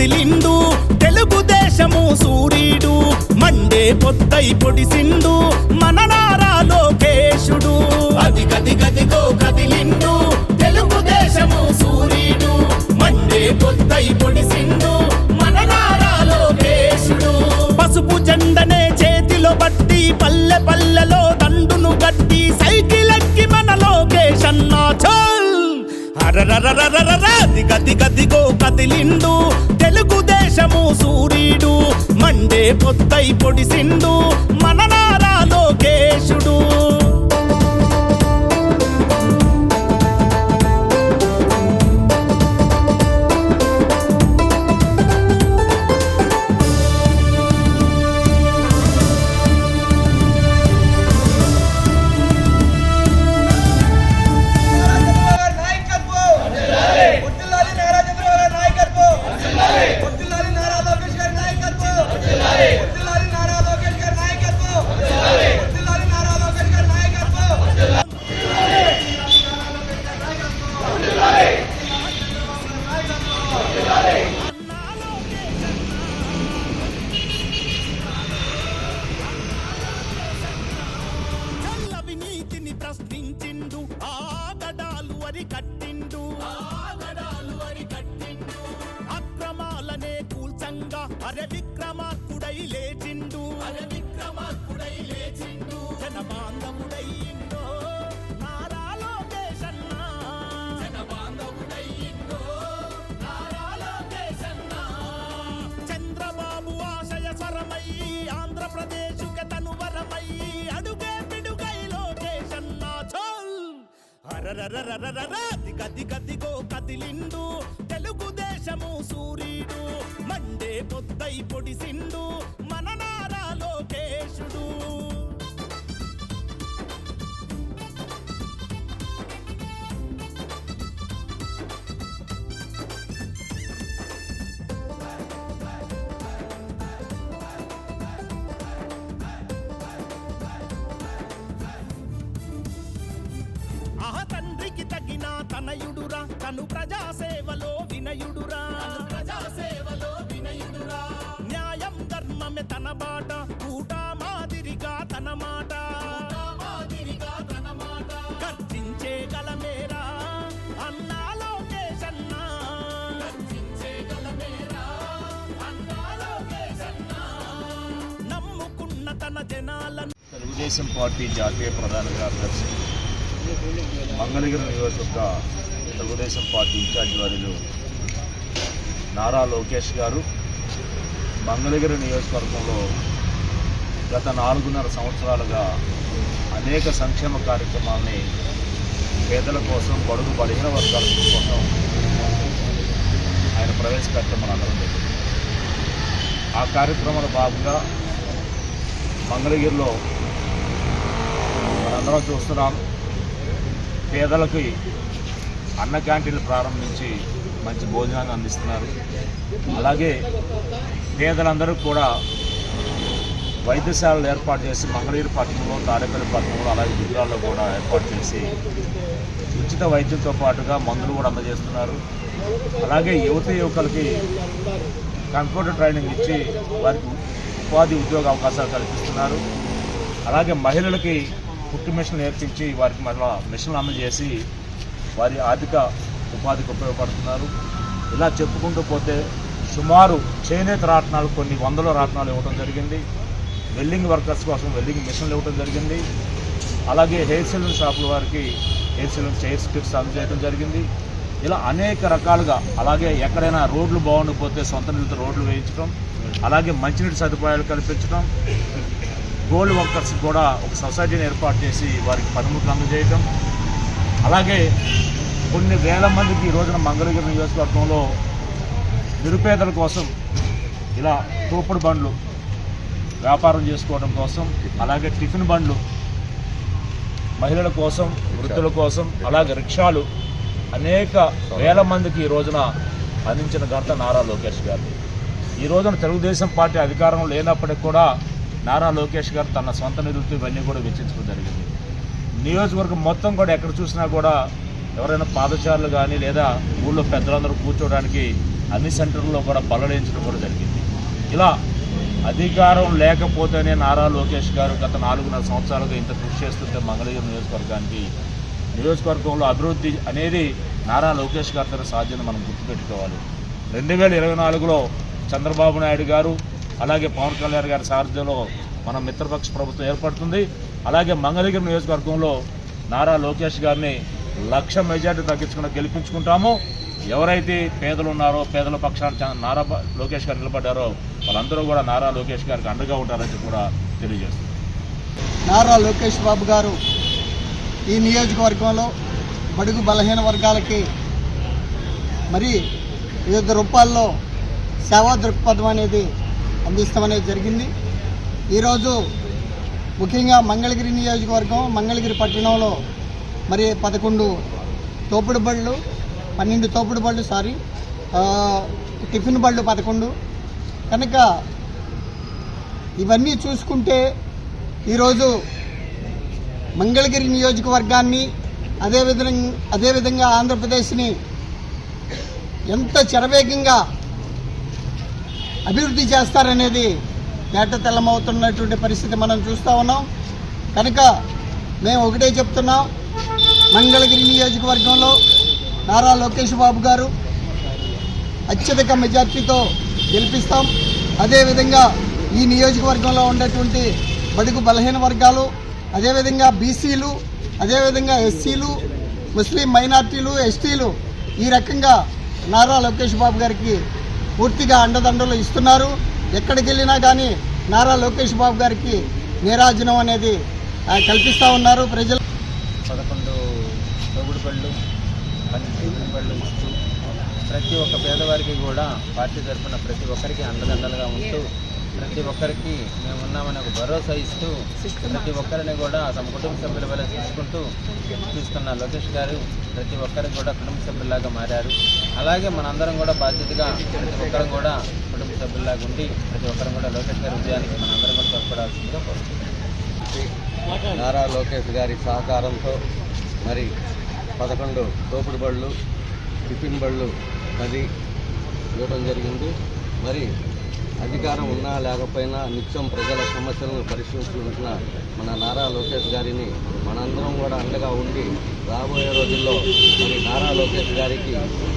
కదిలిండు. తెలుగుదేశము సూర్యుడు మండే పొద్దై పొడిసిండు. దిగ దిగ దిగో కదిలిండు. తెలుగుదేశము సూర్యుడు మండే పొత్తై పొడిసిండు. మన నారా లోకేశుడు. కూల్చంగా అరే విక్రమార్కుడై లేచిండు అరే విక్రమార్కుడై లేచిండు జన బాంధవుడయ్యిండో నారా లోకేశన్నా జన బాంధవుడయ్యిండో నారా లోకేశన్నా చంద్రబాబు ఆశయ స్వరమయ్యి ఆంధ్రప్రదేశ్ తను వరమయ్యి అడుగే పిడుగై లోకేశన్న చల్. అరరరరరరర దిగ దిగ దిగో కదిలిండు. తెలుగుదేశము సూర్యుడు. మండే పొద్దై పొడిసిండు మన నారా లోకేశుడు. ఆహ తగిన తనయుడురా తను ప్రజాసే తెలుగుదేశం పార్టీ జాతీయ ప్రధాన కార్యదర్శి మంగళగిరి నియోజకవర్గ తెలుగుదేశం పార్టీ ఇన్ఛార్జి వారిలు నారా లోకేష్ గారు. మంగళగిరి నియోజకవర్గంలో గత నాలుగున్నర సంవత్సరాలుగా అనేక సంక్షేమ కార్యక్రమాలని పేదల కోసం బడుగు బలహీన వర్గాల కోసం ఆయన ప్రవేశపెట్టడం మనందరం జరిగింది. ఆ కార్యక్రమాల భాగంగా మంగళగిరిలో అందరం చూస్తున్నాం. పేదలకి అన్న క్యాంటీన్లు ప్రారంభించి మంచి భోజనాన్ని అందిస్తున్నారు. అలాగే పేదలందరూ కూడా వైద్యశాలలు ఏర్పాటు చేసి మంగళగిరి పట్టణంలో తాడేపల్లి పట్టణంలో అలాగే గుజరాల్లో కూడా ఏర్పాటు చేసి ఉచిత వైద్యంతో పాటుగా మందులు కూడా అందజేస్తున్నారు. అలాగే యువత యువకులకి కంప్యూటర్ ట్రైనింగ్ ఇచ్చి వారికి ఉపాధి ఉద్యోగ అవకాశాలు కల్పిస్తున్నారు. అలాగే మహిళలకి కుట్టు మిషన్లు నేర్పించి వారికి మరలా మిషన్లు అందజేసి వారి ఆర్థిక ఉపాధికి ఉపయోగపడుతున్నారు. ఇలా చెప్పుకుంటూ పోతే సుమారు చేనేత రాట్నాలు కొన్ని వందల రాట్నాలు ఇవ్వడం జరిగింది. వెల్డింగ్ వర్కర్స్ కోసం వెల్డింగ్ మిషన్లు ఇవ్వడం జరిగింది. అలాగే హెయిర్ సెలూన్ షాపుల వారికి హెయిర్ సెలూన్ చైర్స్ కిట్స్ అందజేయడం జరిగింది. ఇలా అనేక రకాలుగా అలాగే ఎక్కడైనా రోడ్లు బాగుండకపోతే సొంత నీళ్ళతో రోడ్లు వేయించడం అలాగే మంచినీటి సదుపాయాలు కల్పించడం గోల్డ్ వర్కర్స్ కూడా ఒక సొసైటీని ఏర్పాటు చేసి వారికి పనిముట్లు అందజేయటం అలాగే కొన్ని వేల మందికి ఈ రోజున మంగళగిరి నియోజకవర్గంలో నిరుపేదల కోసం ఇలా తోపుడు బండ్లు వ్యాపారం చేసుకోవడం కోసం అలాగే టిఫిన్ బండ్లు మహిళల కోసం వృద్ధుల కోసం అలాగే రిక్షాలు అనేక వేల మందికి ఈ రోజున అందించిన ఘనత నారా లోకేష్ గారు ఈ రోజున తెలుగుదేశం పార్టీ అధికారంలో లేనప్పటికి కూడా నారా లోకేష్ గారు తన సొంత నిధులతో ఇవన్నీ కూడా వెచ్చించడం జరిగింది. నియోజకవర్గం మొత్తం కూడా ఎక్కడ చూసినా కూడా ఎవరైనా పాదచారులు కానీ లేదా ఊళ్ళో పెద్దలందరూ కూర్చోవడానికి అన్ని సెంటర్లో కూడా పల్లడించడం కూడా జరిగింది. ఇలా అధికారం లేకపోతేనే నారా లోకేష్ గారు గత నాలుగున్నర సంవత్సరాలుగా ఇంత కృషి చేస్తుంటే మంగళగిరి నియోజకవర్గానికి నియోజకవర్గంలో అభివృద్ధి అనేది నారా లోకేష్ గారితో సాధ్యత మనం గుర్తుపెట్టుకోవాలి. రెండు వేల ఇరవై నాలుగులో చంద్రబాబు నాయుడు గారు అలాగే పవన్ కళ్యాణ్ గారి సారథ్యంలో మన మిత్రపక్ష ప్రభుత్వం ఏర్పడుతుంది. అలాగే మంగళగిరి నియోజకవర్గంలో నారా లోకేష్ గారిని లక్ష మెజార్టీ తగ్గించుకుని గెలిపించుకుంటాము. ఎవరైతే పేదలు ఉన్నారో పేదల పక్షాన నారా లోకేష్ గారు నిలబడ్డారో వాళ్ళందరూ కూడా నారా లోకేష్ గారికి అండగా ఉంటారని కూడా తెలియజేస్తుంది. నారా లోకేష్ బాబు గారు ఈ నియోజకవర్గంలో బడుగు బలహీన వర్గాలకి మరి వివిధ రూపాల్లో సేవా దృక్పథం అనేది అందిస్తామనేది జరిగింది. ఈరోజు ముఖ్యంగా మంగళగిరి నియోజకవర్గం మంగళగిరి పట్టణంలో మరి పదకొండు తోపుడు బళ్ళు పన్నెండు తోపుడు బళ్ళు సారీ టిఫిన్ బళ్ళు పదకొండు. కనుక ఇవన్నీ చూసుకుంటే ఈరోజు మంగళగిరి నియోజకవర్గాన్ని అదేవిధంగా అదేవిధంగా ఆంధ్రప్రదేశ్ని ఎంత చరవేగంగా అభివృద్ధి చేస్తారనేది తేట తెల్లమవుతున్నటువంటి పరిస్థితి మనం చూస్తూ ఉన్నాం. కనుక మేము ఒకటే చెప్తున్నాం. మంగళగిరి నియోజకవర్గంలో నారా లోకేష్ బాబు గారు అత్యధిక మెజార్టీతో గెలిపిస్తాం. అదేవిధంగా ఈ నియోజకవర్గంలో ఉండేటువంటి బడుగు బలహీన వర్గాలు అదేవిధంగా బీసీలు అదేవిధంగా ఎస్సీలు ముస్లిం మైనార్టీలు ఎస్టీలు ఈ రకంగా నారా లోకేష్ బాబు గారికి పూర్తిగా అండదండలు ఇస్తున్నారు. ఎక్కడికి వెళ్ళినా కానీ నారా లోకేష్ బాబు గారికి నీరాజనం అనేది కల్పిస్తూ ఉన్నారు ప్రజలు. పదకొండు తొగుడు బళ్ళు పన్నెండు బళ్ళు ఇస్తూ ప్రతి ఒక్క పేదవారికి కూడా పార్టీ తరఫున ప్రతి ఒక్కరికి అండదండలుగా ఉంటూ ప్రతి ఒక్కరికి మేము ఉన్నామని ఒక భరోసా ఇస్తూ ప్రతి ఒక్కరిని కూడా తమ కుటుంబ సభ్యుల వల్ల చూసుకుంటూ చూస్తున్న లోకేష్ గారు ప్రతి ఒక్కరికి కూడా కుటుంబ సభ్యుల్లాగా మారారు. అలాగే మనందరం కూడా బాధ్యతగా ప్రతి ఒక్కరం కూడా కుటుంబ సభ్యుల్లాగా ఉండి ప్రతి ఒక్కరం కూడా లోకేష్ గారి విజయానికి మనందరం కూడా తోడ్పడాల్సిందిగా కోరుతున్నాం నారా లోకేష్ గారి సహకారంతో మరి పదకొండు తోపుడు బళ్ళు టిఫిన్ బళ్ళు పది ఇవ్వడం జరిగింది. మరి అధికారం ఉన్నా లేకపోయినా నిత్యం ప్రజల సమస్యలను పరిశీలిస్తున్న మన నారా లోకేష్ గారిని మనందరం కూడా అండగా ఉండి రాబోయే రోజుల్లో మరి నారా లోకేష్ గారికి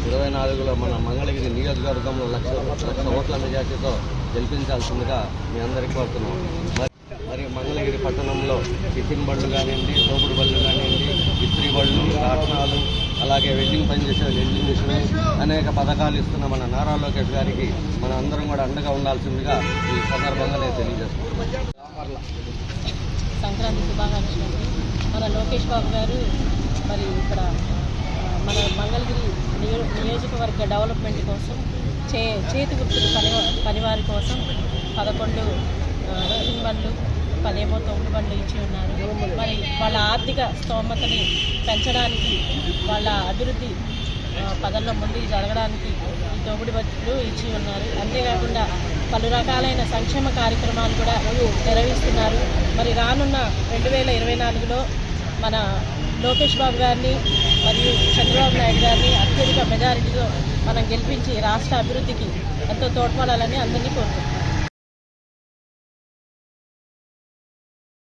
ఇరవై నాలుగులో మన మంగళగిరి నియోజకవర్గంలో లక్ష లక్ష ఓట్ల మెజార్టీతో గెలిపించాల్సిందిగా మీ అందరికీ కోరుతున్నాం. మరి మరి మంగళగిరి పట్టణంలో టిఫిన్ బళ్ళు కానివ్వండి తోపుడు బళ్ళు కానివ్వండి ఇస్త్రీ బళ్ళు రాట్నాలు అలాగే వెల్డింగ్ పనిచేసే వెల్డింగ్ మిషన్ అనేక పథకాలు ఇస్తున్న మన నారా లోకేష్ గారికి మన అందరం కూడా అండగా ఉండాల్సిందిగా ఈ సందర్భంగా నేను తెలియజేస్తున్నాను. సంక్రాంతి శుభాకాంక్షలు మన లోకేష్ బాబు గారు మరి ఇక్కడ మన మంగళగిరి నియోజకవర్గ డెవలప్మెంట్ కోసం చే చేతి వృత్తులు పని పనివారి కోసం పదకొండు ఆ, బండ్లు పదేమో తొమ్మిది బండ్లు ఇచ్చి ఉన్నారు. మరి వాళ్ళ ఆర్థిక స్తోమతని పెంచడానికి వాళ్ళ అభివృద్ధి పదంలో ముందుకు జరగడానికి ఈ తొమ్మిది బతులు ఇచ్చి ఉన్నారు. అంతేకాకుండా పలు రకాలైన సంక్షేమ కార్యక్రమాలు కూడా నిర్వహిస్తున్నారు. మరి రానున్న రెండు వేల ఇరవై నాలుగులో మన లోకేష్ బాబు గారిని మరియు చంద్రబాబు నాయుడు గారిని అత్యధిక మెజారిటీతో మనం గెలిపించి రాష్ట్ర అభివృద్ధికి ఎంతో తోడ్పడాలని అందరినీ కోరుకుంటున్నాం.